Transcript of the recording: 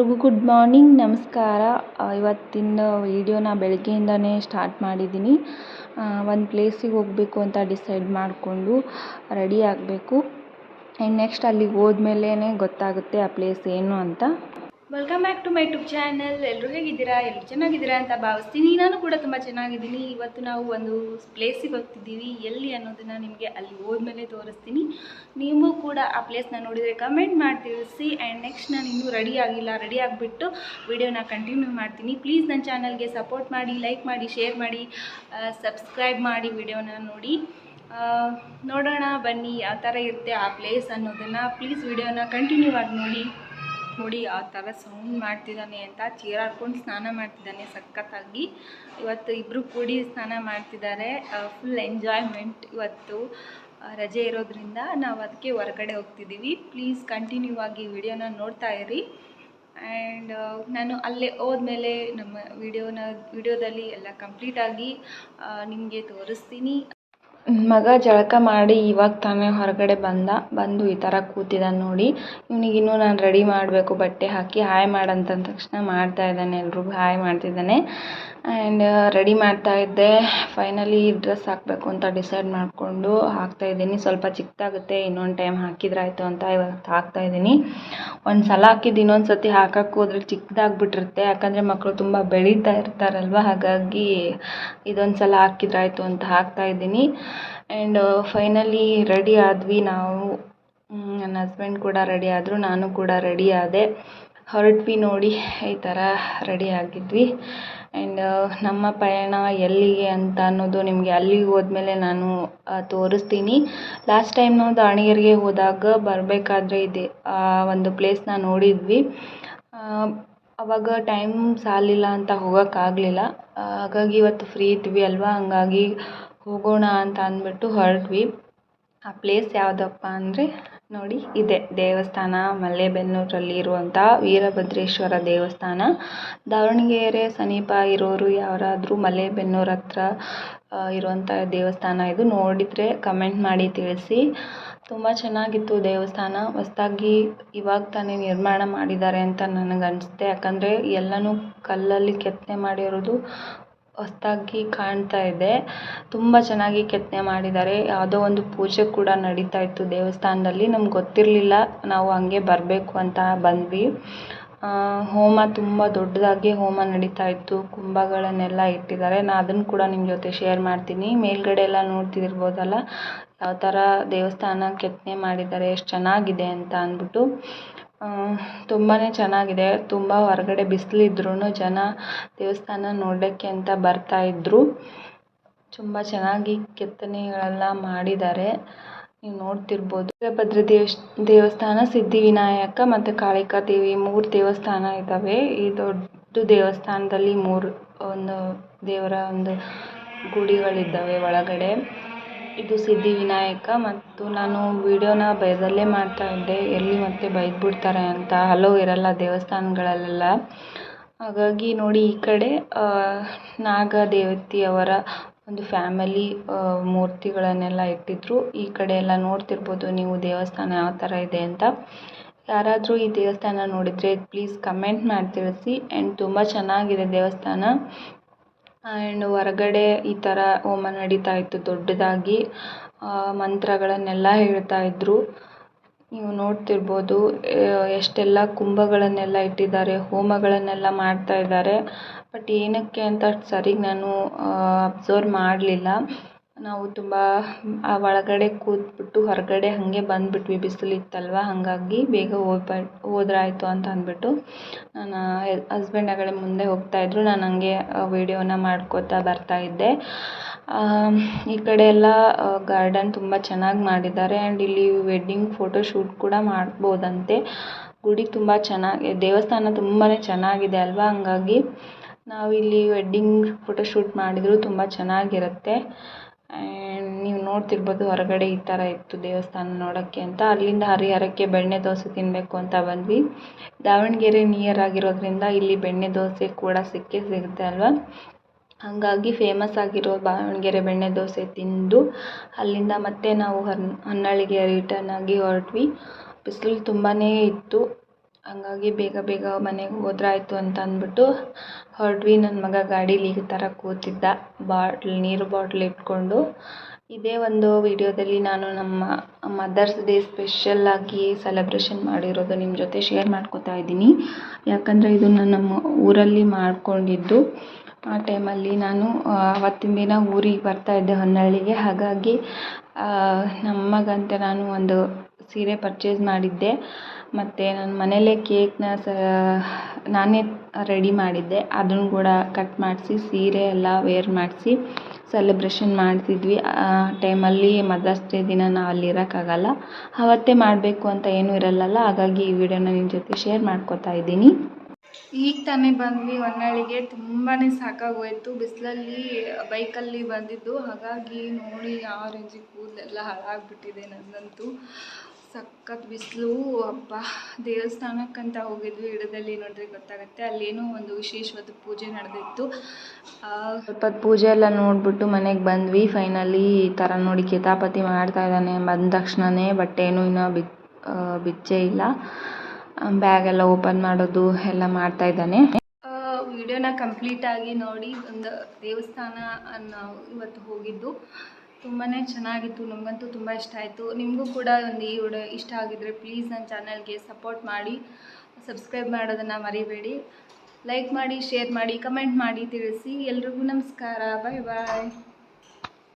ಎಲ್ರಿಗೂ good morning ನಮಸ್ಕಾರ. ಇವತ್ತಿನ ವೀಡಿಯೋನ ಬೆಳಗ್ಗೆಯಿಂದನೇ ಸ್ಟಾರ್ಟ್ ಮಾಡಿದ್ದೀನಿ. ಒಂದು ಪ್ಲೇಸಿಗೆ ಹೋಗಬೇಕು ಅಂತ ಡಿಸೈಡ್ ಮಾಡಿಕೊಂಡು ರೆಡಿ ಆಗಬೇಕು. ಆ್ಯಂಡ್ ನೆಕ್ಸ್ಟ್ ಅಲ್ಲಿಗೆ ಹೋದ್ಮೇಲೇ ಗೊತ್ತಾಗುತ್ತೆ ಆ ಪ್ಲೇಸ್ ಏನು ಅಂತ. Welcome back to my YouTube channel ಎಲ್ಲರೂ ಹೇಗಿದ್ದೀರಾ? ಎಲ್ಲರೂ ಚೆನ್ನಾಗಿದ್ದೀರಾ ಅಂತ ಭಾವಿಸ್ತೀನಿ. ನಾನು ಕೂಡ ತುಂಬ ಚೆನ್ನಾಗಿದ್ದೀನಿ. ಇವತ್ತು ನಾವು ಒಂದು ಪ್ಲೇಸಿಗೆ ಹೋಗ್ತಿದ್ದೀವಿ. ಎಲ್ಲಿ ಅನ್ನೋದನ್ನು ನಿಮಗೆ ಅಲ್ಲಿ ಹೋದ್ಮೇಲೆ ತೋರಿಸ್ತೀನಿ. ನೀವು ಕೂಡ ಆ ಪ್ಲೇಸ್ನ ನೋಡಿದರೆ ಕಮೆಂಟ್ ಮಾಡಿ ತಿಳಿಸಿ. ಆ್ಯಂಡ್ ನೆಕ್ಸ್ಟ್ ನಾನು ಇನ್ನೂ ರೆಡಿ ಆಗಿಲ್ಲ. ರೆಡಿ ಆಗಿಬಿಟ್ಟು ವಿಡಿಯೋನ ಕಂಟಿನ್ಯೂ ಮಾಡ್ತೀನಿ. ಪ್ಲೀಸ್ ನನ್ನ ಚಾನಲ್ಗೆ ಸಪೋರ್ಟ್ ಮಾಡಿ ಲೈಕ್ ಮಾಡಿ ಶೇರ್ ಮಾಡಿ ಸಬ್ಸ್ಕ್ರೈಬ್ ಮಾಡಿ ವೀಡಿಯೋನ ನೋಡಿ. ನೋಡೋಣ ಬನ್ನಿ. ಯಾವ ಥರ ಇರುತ್ತೆ ಆ ಪ್ಲೇಸ್ ಅನ್ನೋದನ್ನು. ಪ್ಲೀಸ್ ವಿಡಿಯೋನ ಕಂಟಿನ್ಯೂ ಆಗಿ ನೋಡಿ. ನೋಡಿ ಆ ಥರ ಸೌಂಡ್ ಮಾಡ್ತಿದ್ದಾನೆ ಅಂತ ಚೀರಾಡ್ಕೊಂಡು ಸ್ನಾನ ಮಾಡ್ತಿದ್ದಾನೆ ಸಖತ್ತಾಗಿ. ಇವತ್ತು ಇಬ್ಬರು ಕೂಡಿ ಸ್ನಾನ ಮಾಡ್ತಿದ್ದಾರೆ. ಫುಲ್ ಎಂಜಾಯ್ಮೆಂಟ್ ಇವತ್ತು ರಜೆ ಇರೋದ್ರಿಂದ ನಾವು ಅದಕ್ಕೆ ಹೊರಗಡೆ ಹೋಗ್ತಿದ್ದೀವಿ. ಪ್ಲೀಸ್ ಕಂಟಿನ್ಯೂ ಆಗಿ ವಿಡಿಯೋನ ನೋಡ್ತಾ ಇರಿ. ಆ್ಯಂಡ್ ನಾನು ಅಲ್ಲೇ ಹೋದ್ಮೇಲೆ ನಮ್ಮ ವಿಡಿಯೋನ, ವಿಡಿಯೋದಲ್ಲಿ ಎಲ್ಲ ಕಂಪ್ಲೀಟಾಗಿ ನಿಮಗೆ ತೋರಿಸ್ತೀನಿ. ಮಗ ಜಳಕ ಮಾಡಿ ಇವಾಗ ತಾನೇ ಹೊರಗಡೆ ಬಂದ, ಬಂದು ಈ ಥರ ಕೂತಿದ್ದಾನೆ ನೋಡಿ ಇವನಿಗಿನ್ನೂ ನಾನು ರೆಡಿ ಮಾಡಬೇಕು, ಬಟ್ಟೆ ಹಾಕಿ ಹಾಯ್ ಮಾಡು ಅಂತ ಅಂದ ತಕ್ಷಣ ಮಾಡ್ತಾ ಇದ್ದಾನೆ, ಎಲ್ರಿಗೂ ಹಾಯ್ ಮಾಡ್ತಿದ್ದಾನೆ. ಆ್ಯಂಡ್ ರೆಡಿ ಮಾಡ್ತಾ ಇದ್ದೆ. ಫೈನಲಿ ಡ್ರೆಸ್ ಹಾಕಬೇಕು ಅಂತ ಡಿಸೈಡ್ ಮಾಡಿಕೊಂಡು ಹಾಕ್ತಾ ಇದ್ದೀನಿ. ಸ್ವಲ್ಪ ಚಿಕ್ಕದಾಗುತ್ತೆ ಇನ್ನೊಂದು ಟೈಮ್ ಹಾಕಿದ್ರಾಯ್ತು ಅಂತ ಇವಾಗ ಹಾಕ್ತಾ ಇದ್ದೀನಿ. ಒಂದು ಸಲ ಹಾಕಿದ್ದು ಇನ್ನೊಂದು ಸತಿ ಹಾಕಕ್ಕೆ ಹೋದ್ರೆ ಚಿಕ್ಕದಾಗ್ಬಿಟ್ಟಿರುತ್ತೆ ಯಾಕಂದರೆ ಮಕ್ಕಳು ತುಂಬ ಬೆಳೀತಾ ಇರ್ತಾರಲ್ವ, ಹಾಗಾಗಿ ಇದೊಂದು ಸಲ ಹಾಕಿದ್ರಾಯ್ತು ಅಂತ ಹಾಕ್ತಾ ಇದ್ದೀನಿ. ಆ್ಯಂಡ್ ಫೈನಲಿ ರೆಡಿ ಆದ್ವಿ ನಾವು. ನನ್ನ ಹಸ್ಬೆಂಡ್ ಕೂಡ ರೆಡಿ ಆದರು, ನಾನು ಕೂಡ ರೆಡಿ ಆದೆ. ಹೊರಟ್ವಿ ನೋಡಿ, ಈ ಥರ ರೆಡಿ ಆಗಿದ್ವಿ. ಆ್ಯಂಡ್ ನಮ್ಮ ಪಯಣ ಎಲ್ಲಿಗೆ ಅಂತ ಅನ್ನೋದು ನಿಮಗೆ ಅಲ್ಲಿಗೆ ಹೋದ್ಮೇಲೆ ನಾನು ತೋರಿಸ್ತೀನಿ. ಲಾಸ್ಟ್ ಟೈಮ್ ನಾವು ದಾವಣಗೆರೆಗೆ ಹೋದಾಗ ಬರಬೇಕಾದ್ರೆ ಇದೆ, ಆ, ಒಂದು ಪ್ಲೇಸ್ನ ನೋಡಿದ್ವಿ. ಅವಾಗ ಟೈಮ್ ಸಾಲಿಲ್ಲ ಅಂತ ಹೋಗೋಕ್ಕಾಗಲಿಲ್ಲ. ಹಾಗಾಗಿ ಇವತ್ತು ಫ್ರೀ ಇದ್ವಿ ಅಲ್ವಾ? ಹಂಗಾಗಿ ಹೋಗೋಣ ಅಂತ ಅಂದ್ಬಿಟ್ಟು ಹೊರಟ್ವಿ. ಆ ಪ್ಲೇಸ್ ಯಾವುದಪ್ಪ ಅಂದರೆ ನೋಡಿ ಇದೆ ದೇವಸ್ಥಾನ ಮಲೇಬೆನ್ನೂರಲ್ಲಿ ಇರುವಂಥ ವೀರಭದ್ರೇಶ್ವರ ದೇವಸ್ಥಾನ. ದಾವಣಗೆರೆ ಸಮೀಪ ಇರೋರು ಯಾರಾದರೂ ಮಲ್ಲೇಬೆನ್ನೂರು ಹತ್ರ ಇರುವಂಥ ದೇವಸ್ಥಾನ ಇದು ನೋಡಿದರೆ ಕಮೆಂಟ್ ಮಾಡಿ ತಿಳಿಸಿ. ತುಂಬ ಚೆನ್ನಾಗಿತ್ತು ದೇವಸ್ಥಾನ. ಹೊಸ್ದಾಗಿ ಇವಾಗ ತಾನೇ ನಿರ್ಮಾಣ ಮಾಡಿದ್ದಾರೆ ಅಂತ ನನಗೆ ಅನಿಸುತ್ತೆ ಯಾಕಂದರೆ ಎಲ್ಲನೂ ಕಲ್ಲಲ್ಲಿ ಕೆತ್ತನೆ ಮಾಡಿರೋದು ಹೊಸ್ದಾಗಿ ಕಾಣ್ತಾ ಇದೆ. ತುಂಬ ಚೆನ್ನಾಗಿ ಕೆತ್ತನೆ ಮಾಡಿದ್ದಾರೆ. ಯಾವುದೋ ಒಂದು ಪೂಜೆ ಕೂಡ ನಡೀತಾ ಇತ್ತು ದೇವಸ್ಥಾನದಲ್ಲಿ. ನಮ್ಗೆ ಗೊತ್ತಿರಲಿಲ್ಲ ನಾವು ಹಂಗೆ ಬರಬೇಕು ಅಂತ ಬಂದ್ವಿ. ಹೋಮ ತುಂಬ ದೊಡ್ಡದಾಗಿ ಹೋಮ ನಡೀತಾ ಇತ್ತು. ಕುಂಭಗಳನ್ನೆಲ್ಲ ಇಟ್ಟಿದ್ದಾರೆ. ನಾನು ಅದನ್ನು ಕೂಡ ನಿಮ್ಮ ಜೊತೆ ಶೇರ್ ಮಾಡ್ತೀನಿ. ಮೇಲ್ಗಡೆ ಎಲ್ಲ ನೋಡ್ತಿರ್ಬೋದಲ್ಲ ಯಾವ ಥರ ದೇವಸ್ಥಾನ ಕೆತ್ತನೆ ಮಾಡಿದ್ದಾರೆ, ಎಷ್ಟು ಚೆನ್ನಾಗಿದೆ ಅಂತ ಅಂದ್ಬಿಟ್ಟು. ತುಂಬಾ ಚೆನ್ನಾಗಿದೆ. ತುಂಬ ಹೊರಗಡೆ ಬಿಸಿಲಿದ್ರೂ ಜನ ದೇವಸ್ಥಾನ ನೋಡೋಕ್ಕೆ ಅಂತ ಬರ್ತಾ ಇದ್ದರು ತುಂಬ ಚೆನ್ನಾಗಿ ಕೆತ್ತನೆಗಳೆಲ್ಲ ಮಾಡಿದ್ದಾರೆ. ನೀವು ನೋಡ್ತಿರ್ಬೋದು. ವೀರಭದ್ರ ದೇವಸ್ ದೇವಸ್ಥಾನ, ಸಿದ್ಧಿವಿನಾಯಕ ಮತ್ತು ಕಾಳಿಕಾ ದೇವಿ ಮೂರು ದೇವಸ್ಥಾನ ಇದ್ದಾವೆ ಈ ದೊಡ್ಡ ದೇವಸ್ಥಾನದಲ್ಲಿ ಮೂರು, ಒಂದು ದೇವರ ಒಂದು ಗುಡಿಗಳಿದ್ದಾವೆ ಒಳಗಡೆ. ಇದು ಸಿದ್ಧಿವಿನಾಯಕ ಮತ್ತು ನಾನು ವಿಡಿಯೋನ ಭಯದಲ್ಲೇ ಮಾಡ್ತಾ ಇದ್ದೆ. ಎಲ್ಲಿ ಮತ್ತೆ ಬೈದ್ಬಿಡ್ತಾರೆ ಅಂತ. ಹಲೋ ಇರಲ್ಲ ದೇವಸ್ಥಾನಗಳಲ್ಲೆಲ್ಲ. ಹಾಗಾಗಿ ನೋಡಿ ಈ ಕಡೆ ನಾಗ ದೇವತೆಯವರ ಒಂದು ಫ್ಯಾಮಿಲಿ ಮೂರ್ತಿಗಳನ್ನೆಲ್ಲ ಇಟ್ಟಿದ್ರು. ಈ ಕಡೆ ಎಲ್ಲ ನೋಡ್ತಿರ್ಬೋದು ನೀವು ದೇವಸ್ಥಾನ ಯಾವ ಥರ ಇದೆ ಅಂತ. ಯಾರಾದರೂ ಈ ದೇವಸ್ಥಾನ ನೋಡಿದರೆ ಪ್ಲೀಸ್ ಕಮೆಂಟ್ ಮಾಡಿ ತಿಳಿಸಿ ಆ್ಯಂಡ್ ತುಂಬ ಚೆನ್ನಾಗಿದೆ ದೇವಸ್ಥಾನ. ಆ್ಯಂಡ್ ಹೊರಗಡೆ ಈ ಥರ ಹೋಮ ನಡೀತಾ ಇತ್ತು, ದೊಡ್ಡದಾಗಿ. ಮಂತ್ರಗಳನ್ನೆಲ್ಲ ಹೇಳ್ತಾ ಇದ್ದರು ನೀವು ನೋಡ್ತಿರ್ಬೋದು ಎಷ್ಟೆಲ್ಲ ಕುಂಭಗಳನ್ನೆಲ್ಲ ಇಟ್ಟಿದ್ದಾರೆ, ಹೋಮಗಳನ್ನೆಲ್ಲ ಮಾಡ್ತಾ ಇದ್ದಾರೆ. ಬಟ್ ಏನಕ್ಕೆ ಅಂತ ಸರೀಗೆ ನಾನು ಅಬ್ಸರ್ವ್ ಮಾಡಲಿಲ್ಲ. ನಾವು ತುಂಬ ಒಳಗಡೆ ಕೂತ್ಬಿಟ್ಟು ಹೊರಗಡೆ ಹಾಗೆ ಬಂದುಬಿಟ್ವಿ. ಬಿಸಿಲಿತ್ತಲ್ವ ಹಾಗಾಗಿ ಬೇಗ ಹೋಗ್ಬ, ಹೋದ್ರಾಯ್ತು ಅಂತ ಅಂದ್ಬಿಟ್ಟು ನನ್ನ ಹಸ್ಬೆಂಡ್ ಆ ಕಡೆ ಮುಂದೆ ಹೋಗ್ತಾ ಇದ್ದರು ನಾನು ಹಂಗೆ ವೀಡಿಯೋನ ಮಾಡ್ಕೋತಾ ಬರ್ತಾ ಇದ್ದೆ. ಈ ಕಡೆ ಎಲ್ಲ ಗಾರ್ಡನ್ ತುಂಬ ಚೆನ್ನಾಗಿ ಮಾಡಿದ್ದಾರೆ. ಆ್ಯಂಡ್ ಇಲ್ಲಿ ವೆಡ್ಡಿಂಗ್ ಫೋಟೋ ಶೂಟ್ ಕೂಡ ಮಾಡ್ಬೋದಂತೆ. ಗುಡಿ ತುಂಬ ಚೆನ್ನಾಗಿ, ದೇವಸ್ಥಾನ ತುಂಬಾ ಚೆನ್ನಾಗಿದೆ ಅಲ್ವಾ? ಹಂಗಾಗಿ ನಾವಿಲ್ಲಿ ವೆಡ್ಡಿಂಗ್ ಫೋಟೋ ಶೂಟ್ ಮಾಡಿದರೂ. ತುಂಬ ಚೆನ್ನಾಗಿರುತ್ತೆ. ನೀವು ನೋಡ್ತಿರ್ಬೋದು ಹೊರಗಡೆ ಈ ಥರ ಇತ್ತು ದೇವಸ್ಥಾನ ನೋಡೋಕ್ಕೆ ಅಂತ. ಅಲ್ಲಿಂದ ಹರಿಹರಕ್ಕೆ ಬೆಣ್ಣೆ ದೋಸೆ ತಿನ್ನಬೇಕು ಅಂತ ಬಂದ್ವಿ. ದಾವಣಗೆರೆ ನಿಯರ್ ಆಗಿರೋದ್ರಿಂದ ಇಲ್ಲಿ ಬೆಣ್ಣೆ ದೋಸೆ ಕೂಡ ಸಿಕ್ಕೇ ಸಿಗುತ್ತೆ ಅಲ್ವಾ? ಹಾಗಾಗಿ ಫೇಮಸ್ ಆಗಿರೋ ದಾವಣಗೆರೆ ಬೆಣ್ಣೆ ದೋಸೆ ತಿಂದು ಅಲ್ಲಿಂದ ಮತ್ತೆ ನಾವು ಹನ್, ಹೊನ್ನಾಳಿಗೆ ರಿಟರ್ನ್ ಆಗಿ ಹೊರಟ್ವಿ. ಬಿಸಿಲು ತುಂಬಾ ಇತ್ತು. ಹಂಗಾಗಿ ಬೇಗ ಬೇಗ ಮನೆಗೆ ಹೋದ್ರಾಯ್ತು ಅಂತ ಅಂದ್ಬಿಟ್ಟು ಹೊರಟ್ವಿ. ನನ್ನ ಮಗ ಗಾಡೀಲಿ ಈ ಥರ ಕೂತಿದ್ದ. ಬಾಟ್ಲ್, ನೀರು ಬಾಟ್ಲ್ ಇಟ್ಕೊಂಡು. ಇದೇ ಒಂದು ವಿಡಿಯೋದಲ್ಲಿ ನಾನು ನಮ್ಮ ಮದರ್ಸ್ ಡೇ ಸ್ಪೆಷಲ್ಲಾಗಿ ಸೆಲೆಬ್ರೇಷನ್ ಮಾಡಿರೋದು ನಿಮ್ಮ ಜೊತೆ ಶೇರ್ ಮಾಡ್ಕೋತಾ ಇದ್ದೀನಿ. ಯಾಕಂದರೆ ಇದು ನಾನು ನಮ್ಮ ಊರಲ್ಲಿ ಮಾಡ್ಕೊಂಡಿದ್ದು. ಆ ಟೈಮಲ್ಲಿ ನಾನು ಅವತ್ತಿನ ದಿನ ಊರಿಗೆ ಬರ್ತಾ ಇದ್ದೆ ಹೊನ್ನಳ್ಳಿಗೆ ಹಾಗಾಗಿ ನಮ್ಮಗಂತ ನಾನು ಒಂದು ಸೀರೆ ಪರ್ಚೇಸ್ ಮಾಡಿದ್ದೆ. ಮತ್ತು ನನ್ನ ಮನೆಯಲ್ಲೇ ಕೇಕ್ನ ಸ, ನಾನೇ ರೆಡಿ ಮಾಡಿದ್ದೆ. ಅದನ್ನು ಕೂಡ ಕಟ್ ಮಾಡಿಸಿ, ಸೀರೆ ಎಲ್ಲ ವೇರ್ ಮಾಡಿಸಿ ಸೆಲೆಬ್ರೇಷನ್ ಮಾಡ್ತಿದ್ವಿ. ಆ ಟೈಮಲ್ಲಿ ಮದರ್ಸ್ ಡೇ ದಿನ ನಾವು ಅಲ್ಲಿ ಇರೋಕ್ಕಾಗಲ್ಲ ಆವತ್ತೇ ಮಾಡಬೇಕು ಅಂತ ಏನೂ ಇರಲ್ಲಲ್ಲ. ಹಾಗಾಗಿ ಈ ವಿಡಿಯೋನ ನಿಮ್ಮ ಜೊತೆ ಶೇರ್ ಮಾಡ್ಕೋತಾ ಇದ್ದೀನಿ. ಈಗ ತಾನೇ ಬಂದ್ವಿ ಹೊನ್ನಾಳಿಗೆ. ತುಂಬಾ ಸಾಕಾಗೋಯಿತು. ಬಿಸಿಲಲ್ಲಿ, ಬೈಕಲ್ಲಿ ಬಂದಿದ್ದು. ಹಾಗಾಗಿ ನೋಡಿ ಯಾವ ರೇಂಜಿಗೆ ಕೂದಲೆಲ್ಲ ಹಾಳಾಗ್ಬಿಟ್ಟಿದೆ ನನ್ನಂತೂ. ಸಖತ್ ಬಿಸಿಲು. ಅಪ್ಪ ದೇವಸ್ಥಾನಕ್ಕಂತ ಹೋಗಿದ್ವಿ ಹಿಡದಲ್ಲಿ ನೋಡಿದ್ರೆ ಗೊತ್ತಾಗುತ್ತೆ. ಅಲ್ಲೇನೋ ಒಂದು ವಿಶೇಷವಾದ ಪೂಜೆ ನಡೆದಿತ್ತು. ಸ್ವಲ್ಪ ಪೂಜೆ ಎಲ್ಲ ನೋಡಿಬಿಟ್ಟು ಮನೆಗೆ ಬಂದ್ವಿ. ಫೈನಲಿ ಈ ಥರ ನೋಡಿ ಕಿತಾಪತಿ ಮಾಡ್ತಾ ಇದ್ದಾನೆ. ಬಂದ ತಕ್ಷಣವೇ ಬಟ್ಟೆನೂ ಇನ್ನೂ ಬಿಚ್ಚ ಬಿಚ್ಚೇ ಇಲ್ಲ. ಬ್ಯಾಗೆಲ್ಲ ಓಪನ್ ಮಾಡೋದು ಎಲ್ಲ ಮಾಡ್ತಾ ಇದ್ದಾನೆ. ವಿಡಿಯೋನ ಕಂಪ್ಲೀಟಾಗಿ ನೋಡಿ. ಒಂದು ದೇವಸ್ಥಾನ ನಾವು ಇವತ್ತು ಹೋಗಿದ್ದು. ತುಂಬಾ ಚೆನ್ನಾಗಿತ್ತು, ನಮಗಂತೂ ತುಂಬ ಇಷ್ಟ ಆಯಿತು. ನಿಮಗೂ ಕೂಡ ಒಂದು ಈ ವಿಡಿಯೋ ಇಷ್ಟ ಆಗಿದ್ದರೆ ಪ್ಲೀಸ್ ನನ್ನ ಚಾನಲ್ಗೆ ಸಪೋರ್ಟ್ ಮಾಡಿ ಸಬ್ಸ್ಕ್ರೈಬ್ ಮಾಡೋದನ್ನು ಮರಿಬೇಡಿ. ಲೈಕ್ ಮಾಡಿ ಶೇರ್ ಮಾಡಿ ಕಮೆಂಟ್ ಮಾಡಿ ತಿಳಿಸಿ. ಎಲ್ರಿಗೂ ನಮಸ್ಕಾರ. ಬಾಯ್ ಬಾಯ್